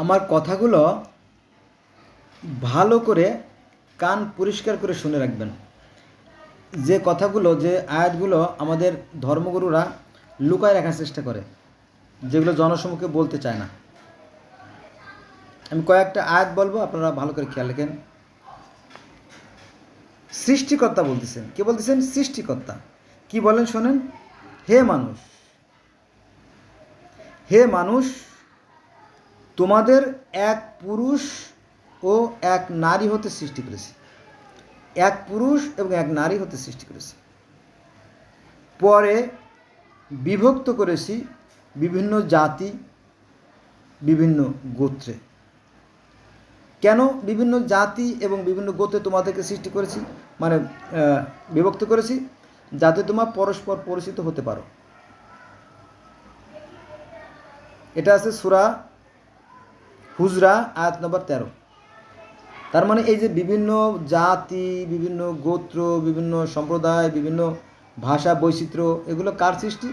আমার কথাগুলো ভালো করে কান পরিষ্কার করে শুনে রাখবেন। যে কথাগুলো, যে আয়াতগুলো আমাদের ধর্মগুরুরা লুকায় রাখার চেষ্টা করে, যেগুলো জনসমুখে বলতে চায় না। আমি কয়েকটা আয়াত বলব, আপনারা ভালো করে খেয়াল রাখেন। সৃষ্টিকর্তা বলতেছেন। কে বলতেছেন? সৃষ্টিকর্তা। কি বলেন শোনেন? হে মানুষ। হে মানুষ তোমাদের এক পুরুষ ও এক নারী হতে সৃষ্টি করেছি। এক পুরুষ এবং এক নারী হতে সৃষ্টি করেছি। পরে বিভক্ত করেছি বিভিন্ন জাতি, বিভিন্ন গোত্রে। কেন বিভিন্ন জাতি এবং বিভিন্ন গোত্রে তোমাদেরকে সৃষ্টি করেছি? মানে বিভক্ত করেছি যাতে তোমার পরস্পর পরিচিত হতে পারো। এটা আছে সুরা হুজরা, আয়াত নম্বর তেরো। তার মানে এই যে বিভিন্ন জাতি, বিভিন্ন গোত্র, বিভিন্ন সম্প্রদায়, বিভিন্ন ভাষা, বৈচিত্র্য, এগুলো কার সৃষ্টি?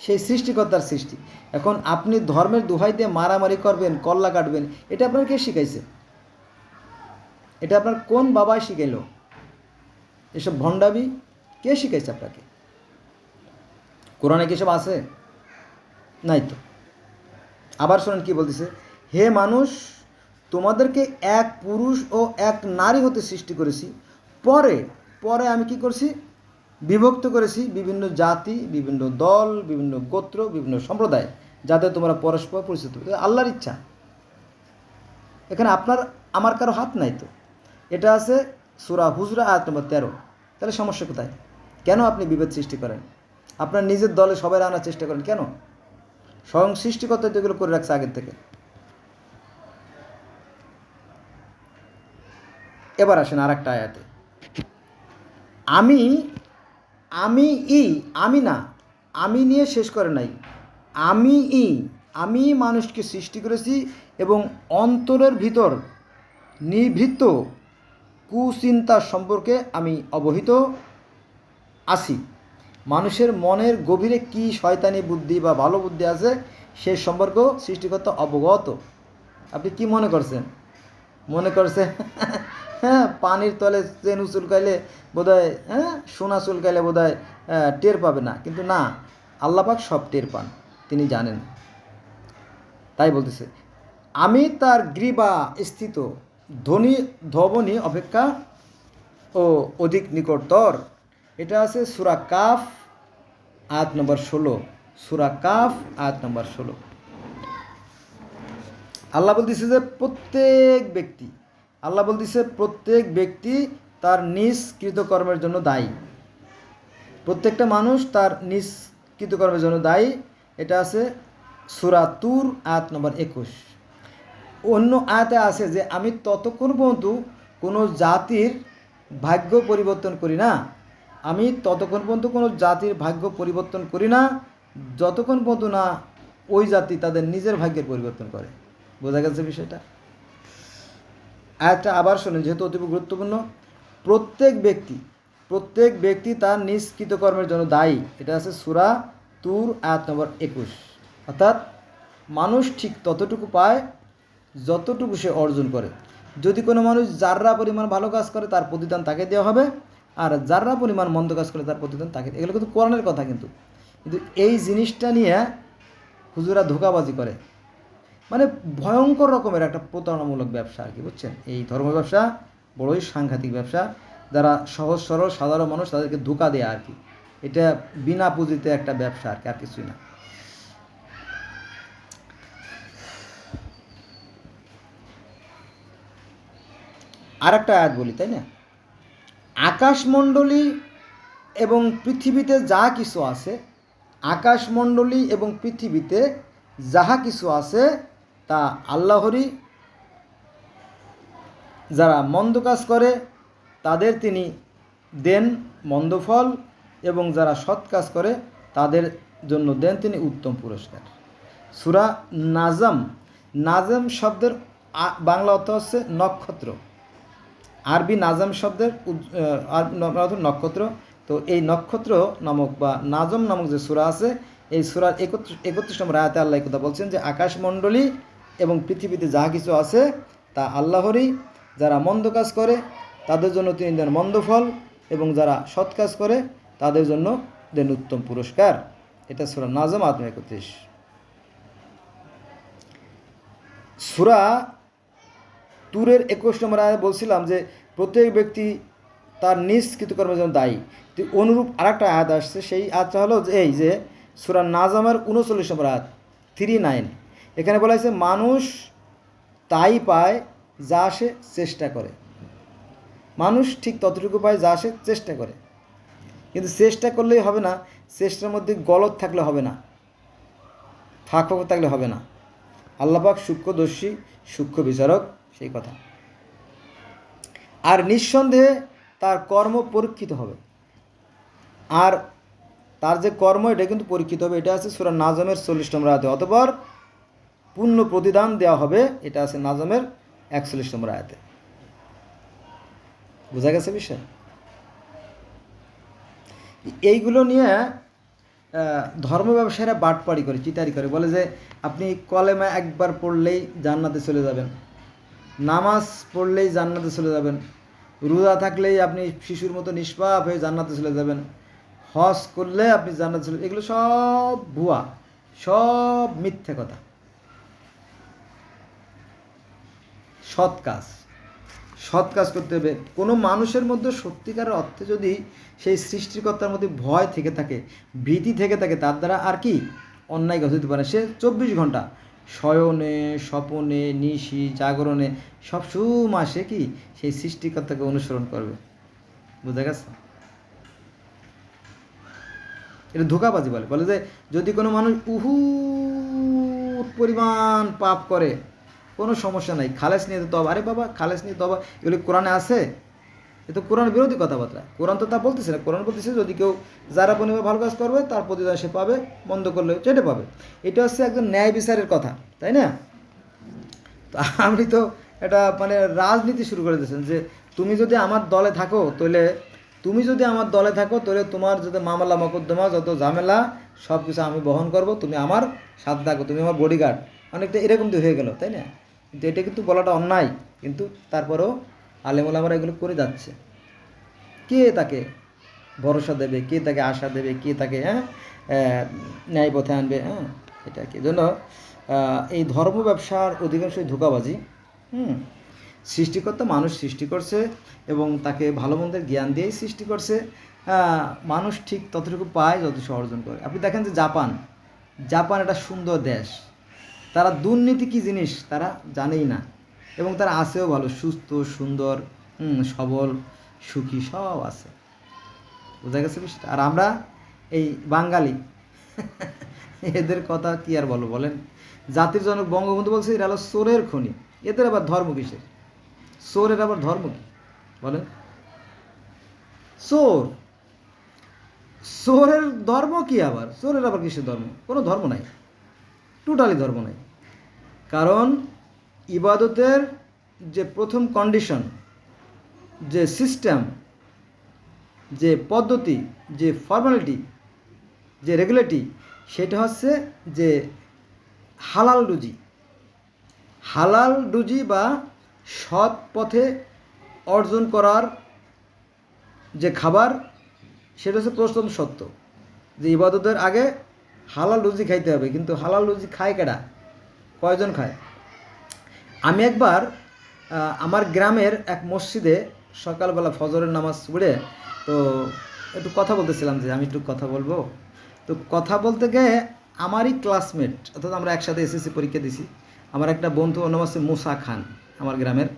সেই সৃষ্টিকর্তার সৃষ্টি। এখন আপনি ধর্মের দোহাই দিয়ে মারামারি করবেন, কল্লা কাটবেন, এটা আপনার কে শিখাইছে? এটা আপনার কোন বাবাই শিখাইল? এসব ভণ্ডাবি কে শিখাইছে আপনাকে? কোরআনে কি সব আছে? নাই তো। আবার শোনেন কি বলতেছে? হে মানুষ, তোমাদেরকে এক পুরুষ ও এক নারী হতে সৃষ্টি করেছি। পরে পরে আমি কি করছি? বিভক্ত করেছি বিভিন্ন জাতি, বিভিন্ন দল, বিভিন্ন গোত্র, বিভিন্ন সম্প্রদায় যাতে তোমরা পরস্পর পরিচিত। আল্লাহর ইচ্ছা। এখানে আপনার, আমার কারও হাত নাই তো। এটা আছে সুরা হুজরা, আয়াত নম্বর তেরো। তাহলে সমস্যা কোথায়? কেন আপনি বিভেদ সৃষ্টি করেন? আপনার নিজের দলে সবাই আনার চেষ্টা করেন কেন? স্বয়ং সৃষ্টিকর্তা তো এগুলো করে রাখছে আগের থেকে। এবার আসেন আর একটা আয়াতে। আমি আমি ই, আমি না, আমি নিয়ে শেষ করে নাই। আমি ই, আমি মানুষকে সৃষ্টি করেছি এবং অন্তরের ভিতর নিভৃত কুচিন্তা সম্পর্কে আমি অবহিত আছি। মানুষের মনের গভীরে কি শয়তানি বুদ্ধি বা ভালো বুদ্ধি আছে, সে সম্পর্ক সৃষ্টিকর্তা অবগত। আপনি কি মনে করছেন? মনে করছে হ্যাঁ পানির তলে চেন চুলকাইলে বোধ হয় হ্যাঁ সোনা চুলকাইলে বোধ হয় টের পাবে না। কিন্তু না আল্লাপাক সব টের পান, তিনি জানেন। তাই বলতেছে, আমি তার গ্রীবা স্থিত ধ্বনি ধবনী অপেক্ষা ও অধিক নিকটতর। এটা আছে সুরা কাফ, আয়াত নম্বর ষোলো। সুরা কাফ, আয়াত নম্বর ষোলো। আল্লাহ বলতেছে যে, প্রত্যেক ব্যক্তি আল্লাহ বলতেছে, প্রত্যেক ব্যক্তি তার নিজ কৃতকর্মের জন্য দায়ী। প্রত্যেকটা মানুষ তার নিজ কৃতকর্মের জন্য দায়ী। এটা আছে সুরা তুর, আয়াত নম্বর একুশ। অন্য আয়াতে আছে যে, আমি ততক্ষণ পর্যন্ত কোনো জাতির ভাগ্য পরিবর্তন করি না। আমি ততক্ষণ পর্যন্ত কোনো জাতির ভাগ্য পরিবর্তন করি না। যতক্ষণ পর্যন্ত না ওই জাতি তাদের নিজের ভাগ্যের পরিবর্তন করে। বোঝা গেছে বিষয়টা? আয়াতটা আবার শোনেন, যেহেতু অতি গুরুত্বপূর্ণ, প্রত্যেক ব্যক্তি প্রত্যেক ব্যক্তি তার নিজ কৃতকর্মের জন্য দায়ী। এটা আছে সুরা তুর, আয়াত নম্বর একুশ। অর্থাৎ মানুষ ঠিক ততটুকু পায় যতটুকু সে অর্জন করে। যদি কোনো মানুষ যাররা পরিমাণ ভালো কাজ করে, তার প্রতিদান তাকে দেওয়া হবে। আর যাররা পরিমাণ মন্দ কাজ করে, তার প্রতিদান তাকে এগুলো কিন্তু কোরআনের কথা কিন্তু। কিন্তু এই জিনিসটা নিয়ে হুজুরা ধোকাবাজি করে। মানে ভয়ঙ্কর রকমের একটা প্রতারণামূলক ব্যবসা আর কি, বুঝছেন? এই ধর্ম ব্যবসা, বড়ই সাংঘাতিক ব্যবসা, যারা সহজ, সরল, সাধারণ মানুষ তাদেরকে ধোকা দেয় আর কি। এটা বিনা পুঁজিতে একটা ব্যবসা আর কি, আর কিছুই না। আর একটা আয়াত বলি, তাই না? আকাশমণ্ডলী এবং পৃথিবীতে যা কিছু আছে, আকাশমণ্ডলী এবং পৃথিবীতে যাহা কিছু আছে তা আল্লাহরই যারা মন্দ কাজ করে, তাদের তিনি দেন মন্দ ফল এবং যারা সৎ কাজ করে, তাদের জন্য দেন তিনি উত্তম পুরস্কার। সুরা নাজম নাজম শব্দের বাংলা অর্থ হচ্ছে নক্ষত্র। আরবি নাজম শব্দের নক্ষত্র। তো এই নক্ষত্র নামক বা নাজম নামক যে সূরা আছে, এই সূরার একত্রিশ একত্রিশ নম্বর আয়াতে আল্লাহ কথা বলছেন যে, আকাশমণ্ডলী এবং পৃথিবীতে যা কিছু আছে তা আল্লাহরই। যারা মন্দ কাজ করে, তাদের জন্য তিনি দেন মন্দ ফল, এবং যারা সৎ কাজ করে, তাদের জন্য দেন উত্তম পুরস্কার। এটা সুরা নাজম আত্ম একত্রিশ। সুরা তুরের একুশ নম্বর আয় বলছিলাম যে, প্রত্যেক ব্যক্তি তার নিজ কৃতকর্মের জন্য দায়ী। তো অনুরূপ আরেকটা আয়াত আসছে, সেই আয়াতটা হলো এই যে সুরা নাজামের উনচল্লিশ নম্বর আয়াত থ্রি নাইন এখানে বলা হয়েছে, মানুষ তাই পায় যা সে চেষ্টা করে। মানুষ ঠিক ততটুকু পায় যা সে চেষ্টা করে। কিন্তু চেষ্টা করলেই হবে না, চেষ্টার মধ্যে গলত থাকলে হবে না ফাঁক ফাঁক থাকলে হবে না। আল্লাপাক সূক্ষ্মদর্শী, সূক্ষ্ম বিচারক, সেই কথা। আর নিঃসন্দেহে তার কর্ম পরীক্ষিত হবে। আর তার যে কর্ম, এটা কিন্তু পরীক্ষিত হবে। এটা আছে সুরা নাজমের চল্লিশ নম্বর আয়াতে। অতপর পূর্ণ প্রতিদান দেওয়া হবে, এটা আছে নাজমের একচল্লিশ নম্বর আয়াতে। বোঝা গেছে বিষয়? এইগুলো নিয়ে ধর্ম ব্যবসায়ীরা বাটপাড়ি করে, চিতারি করে, বলে যে আপনি কলেমা একবার পড়লেই জান্নাতে চলে যাবেন। নামাজ পড়লেই জান্নাতে চলে যাবেন। রোজা থাকলেই আপনি শিশুর মতো নিষ্পাপ হয়ে জান্নাতে চলে যাবেন। হজ করলে আপনি জান্নাতে চলে, এগুলো সব ভুয়া, সব মিথ্যে কথা। সৎ কাজ। সৎ কাজ করতে হবে। কোনো মানুষের মধ্যে সত্যিকারের অর্থে যদি সেই সৃষ্টিকর্তার মধ্যে ভয় থেকে থাকে, ভীতি থেকে থাকে, তার দ্বারা আর কি অন্যায় কাজ হতে পারে। সে চব্বিশ ঘণ্টা শয়নে, স্বপনে, নিশি, জাগরণে, সব সময় সে কি সেই সৃষ্টিকর্তাকে অনুসরণ করবে। বুঝা গেছে? এটা ধোকাবাজি বলে। বলে যে যদি কোনো মানুষ উহু পরিমাণ পাপ করে কোনো সমস্যা নাই। খালেস নিয়ে তবা। আরে বাবা, খালেস নিয়ে তবা, এগুলি কোরআনে আছে? এ তো কোরআন বিরোধী কথাবার্তা। কোরআন তো তা বলতেছে না। কোরআন বলতেছে যদি কেউ যারা পরিমাণে ভালো কাজ করবে, তার প্রতিদান সে পাবে, বন্ধ করলে চেটে পাবে। এটা হচ্ছে একজন ন্যায় বিচারের কথা, তাই না? তো আপনি তো এটা মানে রাজনীতি শুরু করে দিয়েছেন যে তুমি যদি আমার দলে থাকো, তাহলে তুমি যদি আমার দলে থাকো, তাহলে তোমার যত মামলা, মকদ্দমা, যত ঝামেলা সব কিছু আমি বহন করব। তুমি আমার সাথে থাকো, তুমি আমার বডিগার্ড অনেকটা এরকম তো হয়ে গেল, তাই না? কিন্তু এটা কিন্তু বলাটা অন্যায়। কিন্তু তারপরেও আলেমুল আমরা এগুলো করে যাচ্ছে। কে তাকে ভরসা দেবে? কে তাকে আশা দেবে? কে তাকে হ্যাঁ ন্যায় পথে আনবে? হ্যাঁ এটা কি? জন্য এই ধর্ম ব্যবসার অধিকাংশই ধোকাবাজি, হুম, সৃষ্টিকর্তা মানুষ সৃষ্টি করছে এবং তাকে ভালো মন্দের জ্ঞান দিয়েই সৃষ্টি করছে। মানুষ ঠিক ততটুকু পায় যত অর্জন করে। আপনি দেখেন যে জাপান জাপান একটা সুন্দর দেশ। তারা দুর্নীতি কী জিনিস তারা জানেই না। এবং তারা আছেও ভালো, সুস্থ, সুন্দর সবল, সুখী, সব আছে। বোঝা গেছে বিষয়টা? আর আমরা এই বাঙালি, এদের কথা কি আর বলো বলেন? জাতির জনক বঙ্গবন্ধু বলছে, এরা হলো চোরের খনি। এদের আবার ধর্ম কিসের? চোরের আবার ধর্ম কি? বলেন। চোর চোরের ধর্ম কি আবার? চোরের আবার কিসের ধর্ম? কোনো ধর্ম নাই। টোটালি ধর্ম নাই। কারণ ইবাদতের যে প্রথম কন্ডিশন যে সিস্টেম যে পদ্ধতি, যে ফর্মালিটি যে রেগুলেটি সেটা হচ্ছে যে হালাল রুজি। হালাল রুজি বা সৎ পথে অর্জন করার যে খাবার, সেটা হচ্ছে প্রথম সত্য যে ইবাদতের আগে হালাল রুজি খাইতে হবে। কিন্তু হালাল রুজি খায় কেডা? কয়জন খায়? আমি একবার আমার গ্রামের এক মসজিদে সকালবেলা ফজরের নামাজ পড়ে, তো একটু কথা বলতেছিলাম যে আমি একটু কথা বলব। তো কথা বলতে গিয়ে আমারই ক্লাসমেট অর্থাৎ আমরা একসাথে এসএসসি পরীক্ষা দিছি, আমার একটা বন্ধু নাম হচ্ছে মুসা খান, আমার গ্রামের।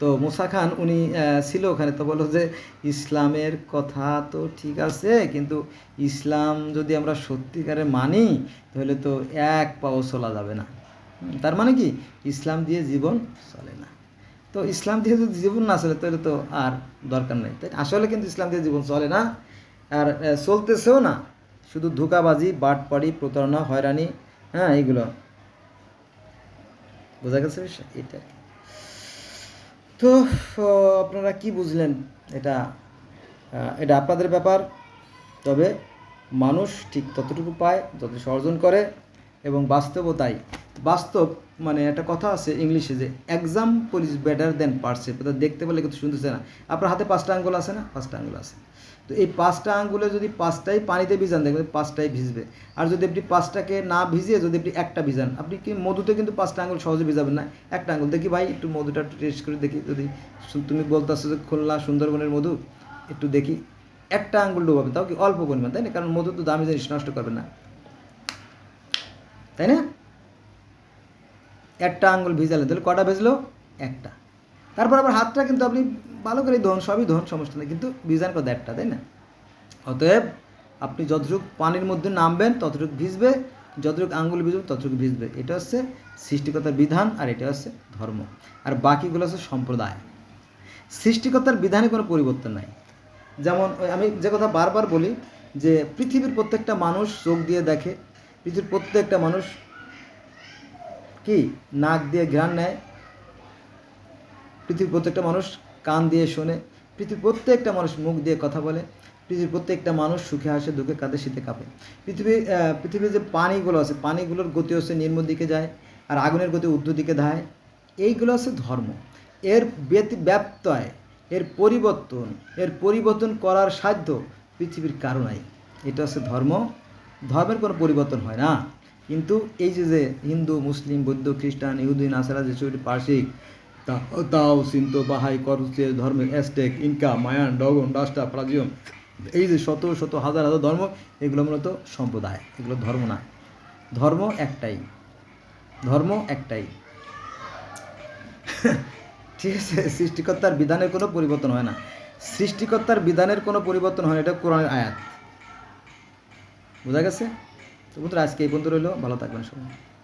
তো মুসা খান, উনি ছিল ওখানে, তো বলল যে ইসলামের কথা তো ঠিক আছে, কিন্তু ইসলাম যদি আমরা সত্যিকারে মানি, তাহলে তো এক পাও চলা যাবে না। তার মানে কি? ইসলাম দিয়ে জীবন চলে না। তো ইসলাম দিয়ে যদি জীবন না চলে, তাহলে তো আর দরকার নেই। তাই আসলে কিন্তু ইসলাম দিয়ে জীবন চলে না। আর চলতেছেও না। শুধু ধোকাবাজি, বাটপাড়ি, প্রতারণা, হয়রানি হ্যাঁ এইগুলো। বোঝা গেছে এটা তো আপনারা কি বুঝলেন? এটা এটা আপনাদের ব্যাপার। তবে মানুষ ঠিক ততটুকু পায় যত সে অর্জন করে, এবং বাস্তবতাই বাস্তব মানে একটা কথা আছে ইংলিশে যে example is better than precept অর্থাৎ দেখতে পেলে কিন্তু শুনতেছে না। আপনার হাতে পাঁচটা আঙ্গুল আছে না? পাঁচটা আঙ্গুল আছে। তো এই পাঁচটা আঙ্গুলে যদি পাঁচটাই পানিতে ভিজান, দেখবেন পাঁচটাই ভিজবে। আর যদি আপনি পাঁচটাকে না ভিজিয়ে যদি আপনি একটা ভিজান, আপনি কি মধুতে কিন্তু পাঁচটা আঙ্গুল সহজে ভিজাবেন না? একটা আঙ্গুল। দেখি ভাই, একটু মধুটা একটু টেস্ট করে দেখি যদি তুমি বলতেছো যে খুলনা সুন্দরবনের মধু, একটু দেখি। একটা আঙ্গুল ডুবাবেন, তাও কি অল্প পরিমাণ, তাই না? কারণ মধু তো দামি জিনিস, নষ্ট করবেন না। তাই না? একটা আঙুল ভিজালে তাহলে কটা ভেজলো? একটা। তারপর আবার হাতটা কিন্তু আপনি ভালো করে ধোন, সবই ধোন, সমস্যা নেই, কিন্তু ভিজান কথা একটা তাই না? অতএব আপনি যতটুকু পানির মধ্যে নামবেন, ততটুকু ভিজবে, যতটুকু আঙ্গুল ভিজবে, ততটুকু ভিজবে। এটা হচ্ছে সৃষ্টিকতার বিধান আর এটা হচ্ছে ধর্ম। আর বাকিগুলো হচ্ছে সম্প্রদায়। সৃষ্টিকতার বিধানে কোনো পরিবর্তন নাই। যেমন আমি যে কথা বারবার বলি যে পৃথিবীর প্রত্যেকটা মানুষ চোখ দিয়ে দেখে, পৃথিবীর প্রত্যেকটা মানুষ কি নাক দিয়ে ঘ্রাণ নেয়? পৃথিবীর প্রত্যেকটা মানুষ কান দিয়ে শোনে, পৃথিবীর প্রত্যেকটা মানুষ মুখ দিয়ে কথা বলে, পৃথিবীর প্রত্যেকটা মানুষ সুখে হাসে, দুঃখে কাঁদে, শীতে কাঁপে। পৃথিবী পৃথিবীর যে পানিগুলো আছে, পানিগুলোর গতি হচ্ছে নিম্ন দিকে যায় আর আগুনের গতি ঊর্ধ্ব দিকে ধায়। এইগুলো হচ্ছে ধর্ম। এর ব্যতি ব্যত্যয় এর পরিবর্তন এর পরিবর্তন করার সাধ্য পৃথিবীর কারও নাই। এটা হচ্ছে ধর্ম। ধর্মের কোনো পরিবর্তন হয় না। কিন্তু এই যে যে হিন্দু, মুসলিম, বৌদ্ধ, খ্রিস্টান, ইহুদি, নাসারা যে ছবিটি পার্শ্বিক তাও সিন্ত বাহাই করুচে ধর্ম অ্যাস্টেক ইনকা, মায়ান, ডগন, ডাস্টা প্রাজিয়ম এই যে শত শত, হাজার হাজার ধর্ম, এগুলো মূলত সম্প্রদায়, এগুলো ধর্ম না। ধর্ম একটাই ধর্ম একটাই। ঠিক আছে, সৃষ্টিকর্তার বিধানের কোনো পরিবর্তন হয় না। সৃষ্টিকর্তার বিধানের কোনো পরিবর্তন হয় না, এটা কোরআনের আয়াত। বোঝা গেছে? তো বন্ধুরা আজকে এই বন্ধু রইল। ভালো থাকবেন সবাই।